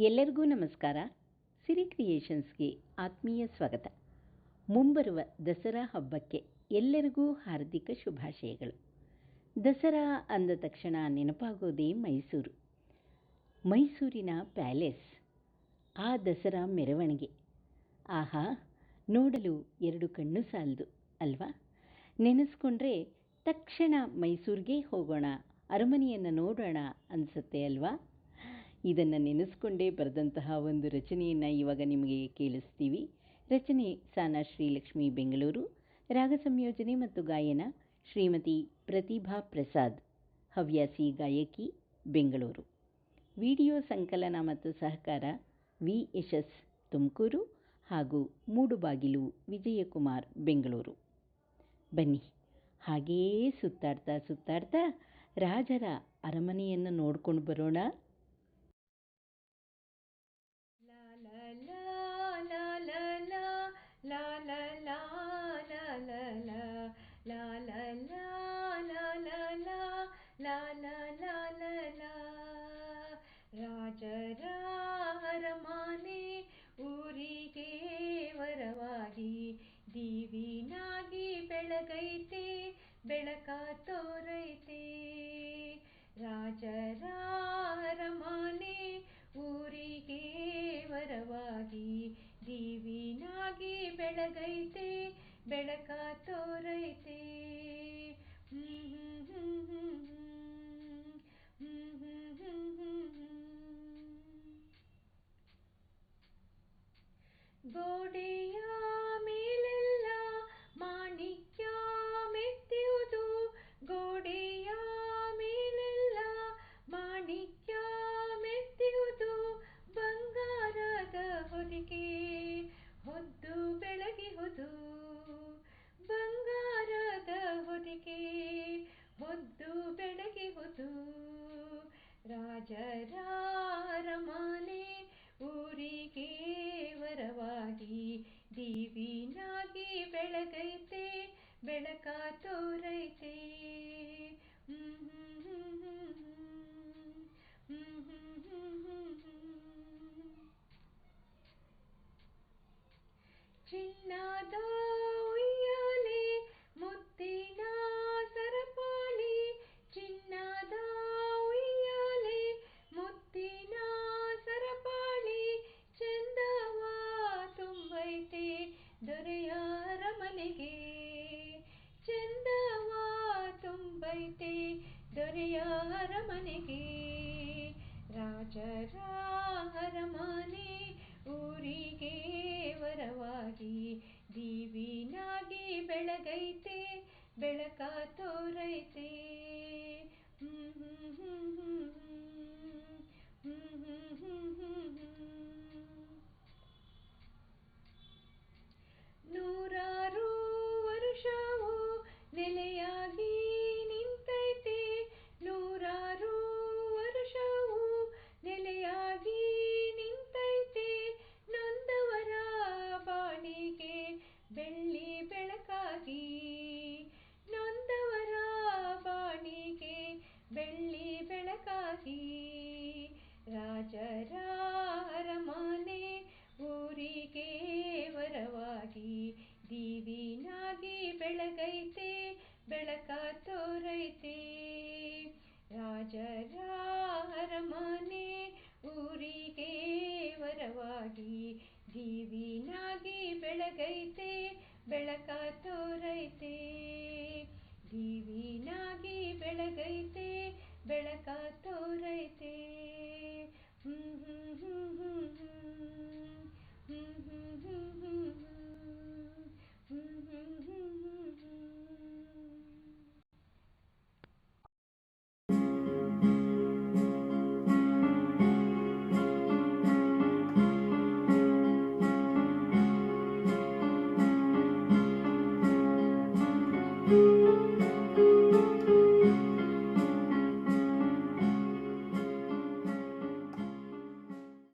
ಎಲ್ಲರಿಗೂ ನಮಸ್ಕಾರ. ಸಿರಿ ಕ್ರಿಯೇಷನ್ಸ್ಗೆ ಆತ್ಮೀಯ ಸ್ವಾಗತ. ಮುಂಬರುವ ದಸರಾ ಹಬ್ಬಕ್ಕೆ ಎಲ್ಲರಿಗೂ ಹಾರ್ದಿಕ ಶುಭಾಶಯಗಳು. ದಸರಾ ಅಂದ ತಕ್ಷಣ ನೆನಪಾಗೋದೇ ಮೈಸೂರು. ಮೈಸೂರಿನ ಪ್ಯಾಲೇಸ್, ಆ ದಸರಾ ಮೆರವಣಿಗೆ. ಆಹಾ, ನೋಡಲು ಎರಡು ಕಣ್ಣು ಸಾಲದು, ಅಲ್ವಾ? ನೆನೆಸ್ಕೊಂಡ್ರೆ ತಕ್ಷಣ ಮೈಸೂರಿಗೆ ಹೋಗೋಣ, ಅರಮನೆಯನ್ನು ನೋಡೋಣ ಅನಿಸುತ್ತೆ, ಅಲ್ವಾ? ಇದನ್ನು ನೆನೆಸ್ಕೊಂಡೇ ಬರೆದಂತಹ ಒಂದು ರಚನೆಯನ್ನು ಇವಾಗ ನಿಮಗೆ ಕೇಳಿಸ್ತೀವಿ. ರಚನೆ ಸಾನಾ ಶ್ರೀಲಕ್ಷ್ಮಿ ಬೆಂಗಳೂರು, ರಾಗ ಸಂಯೋಜನೆ ಮತ್ತು ಗಾಯನ ಶ್ರೀಮತಿ ಪ್ರತಿಭಾ ಪ್ರಸಾದ್, ಹವ್ಯಾಸಿ ಗಾಯಕಿ ಬೆಂಗಳೂರು. ವಿಡಿಯೋ ಸಂಕಲನ ಮತ್ತು ಸಹಕಾರ ವಿ ಯಶಸ್ ತುಮಕೂರು ಹಾಗೂ ಮೂಡುಬಾಗಿಲು ವಿಜಯಕುಮಾರ್ ಬೆಂಗಳೂರು. ಬನ್ನಿ ಹಾಗೆಯೇ ಸುತ್ತಾಡ್ತಾ ಸುತ್ತಾಡ್ತಾ ರಾಜರ ಅರಮನೆಯನ್ನು ನೋಡ್ಕೊಂಡು ಬರೋಣ. ರಾಜರ ಬೆಳಕ ತೋರೈತೆ ಗೋಡೆಯ ರಾಜರ ಅರಮನೆ ಊರಿಗೆ ವರವಾಗಿ ದೀವಿನಾಗಿ ಬೆಳಗೈತೆ ಬೆಳಕ ತೋರೈತೆ ಚಿನ್ನದ